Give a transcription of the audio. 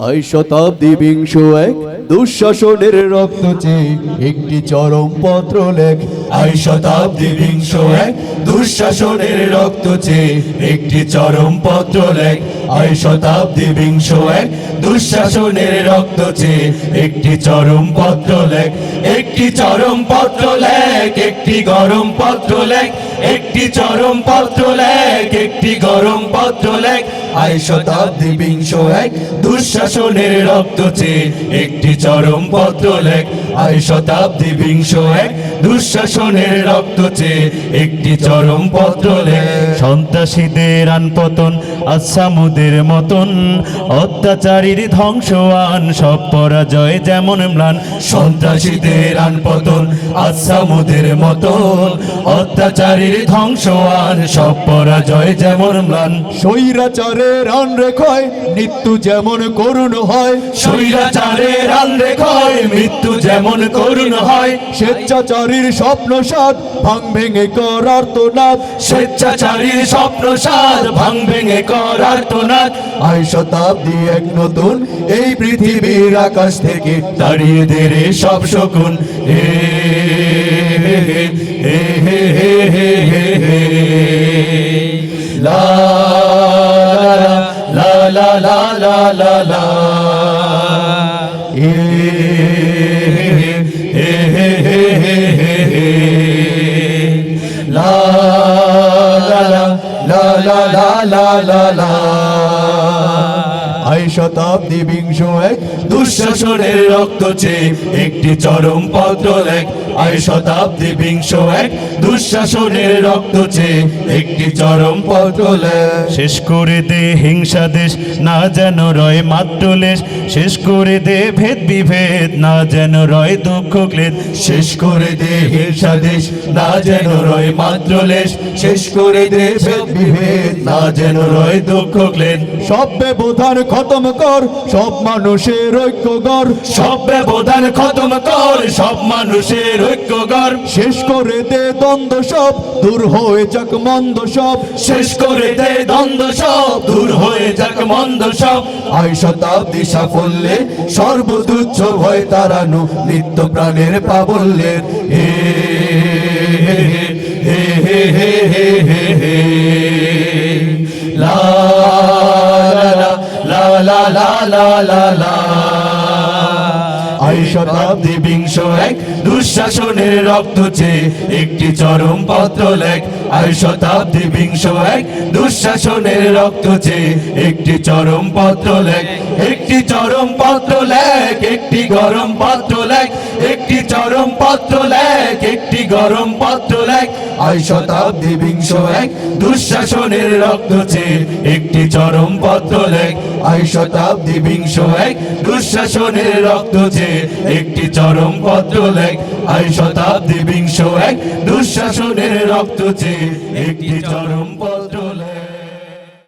I শতাব্দী বিংশ এক, দুঃশাসনের রক্ত চেয়ে একটি চরম পত্র লেখ। আই শতাব্দী বিংশ এক, দুঃশাসনের রক্ত চেয়ে একটি চরম পত্র লেখ। আই শতাব্দী বিংশ এক, দুঃশাসনের রক্ত চেয়ে একটি চরম পত্র লেখ। একটি চরম পত্র লেখ, একটি গরম পত্র লেখ। একটি চরম পত্র লেখ একটি গরম পত্র লেখ। আই শতাব্দী বিংশ এক। দুঃশাসনের রক্ত চেয়ে একটি চরম পত্র লেখ। আই শতাব্দী বিংশ এক। দুঃশাসনের রক্ত চেয়ে একটি চরম পত্র লেখ। সন্ত্রাসীদের আনপতন আসামুদের মতন। অত্যাচারীর ধ্বংসওয়ান সব পরাজয় যেমন ম্লান। সন্ত্রাসীদের আনপতন আসামুদের মতন। অত্যাচারীর ধ্বংসওয়ান সব পরাজয় যেমন ম্লান। স্বৈরাচারের রান রেখায় মৃত্যু যেমন করুণ হয়। স্বৈরাচারের রান রেখায় মৃত্যু যেমন করুণ হয়। স্বেচ্ছাচারীর স্বপ্ন সাত ভাঙ ভেঙে করার তো নাথ স্বেচ্ছাচারীর স্বপ্ন সার ভাঙ ভেঙে করার তোনাথ আই শতাব্দী এক নতুন, এই পৃথিবীর আকাশ থেকে দাঁড়িয়ে দে রে সব শকুন। হে হে হে হে হে লা লা লা লা লা লা লা la la la la la শতাব্দী বিংশ এক দুঃশাসনের রক্ত চেয়ে একটি চরম পত্র লেখ। আয় শতাব্দী বিংশ এক দুঃশাসনের রক্ত চেয়ে একটি চরম পত্র লেখ। শেষ করে দে হিংসা দেশ না যেন রয় মাত্রলেশ শেষ করে দে ভেদ বিভেদ না যেন রয় দুঃখ ক্লেদ শেষ করে দে হিংসা দেশ না যেন রয় মাত্র লেশ। শেষ করে দে ভেদ বিভেদ না যেন রয় দুঃখ ক্লেদ সব ব্যবধান খতম কর সব মানুষের ঐক্য ঐক্যগর সব ব্যবধান খতম কর সব মানুষের ঐক্য ঐক্যগর শেষ করে দে দ্বন্দ্ব সব দূর হয়ে যাক মন্দ সব শেষ করে দে দ্বন্দ্ব সব দূর হয়ে যাক মন্দ সব আই শতাব্দী সাফল্যে সর্বদুচ্ছ ভয় তারানো নিত্য প্রাণের পাবল্যের হে হে হে হে হে হে হে হে লা শতাব্দী বিংশ এক, দুঃশাসনের রক্ত চেয়ে একটি চরম পত্র লেখ। আই শতাব্দী বিংশ এক, দুঃশাসনের রক্ত চেয়ে একটি চরম পত্র লেখ। একটি চরম পত্র লেখ, একটি গরম পত্র লেখ। একটি চরম পত্র একটি পত্র লেখ আই শতাব্দী বিংশ এক দুঃশাসনের রক্ত চেয়ে একটি চরম পত্র লেখ আই শতাব্দী বিংশ এক দুঃশাসনের রক্ত চেয়ে একটি চরম পত্র লেখ আই শতাব্দী বিংশ এক দুঃশাসনের রক্ত চেয়ে একটি চরম পত্র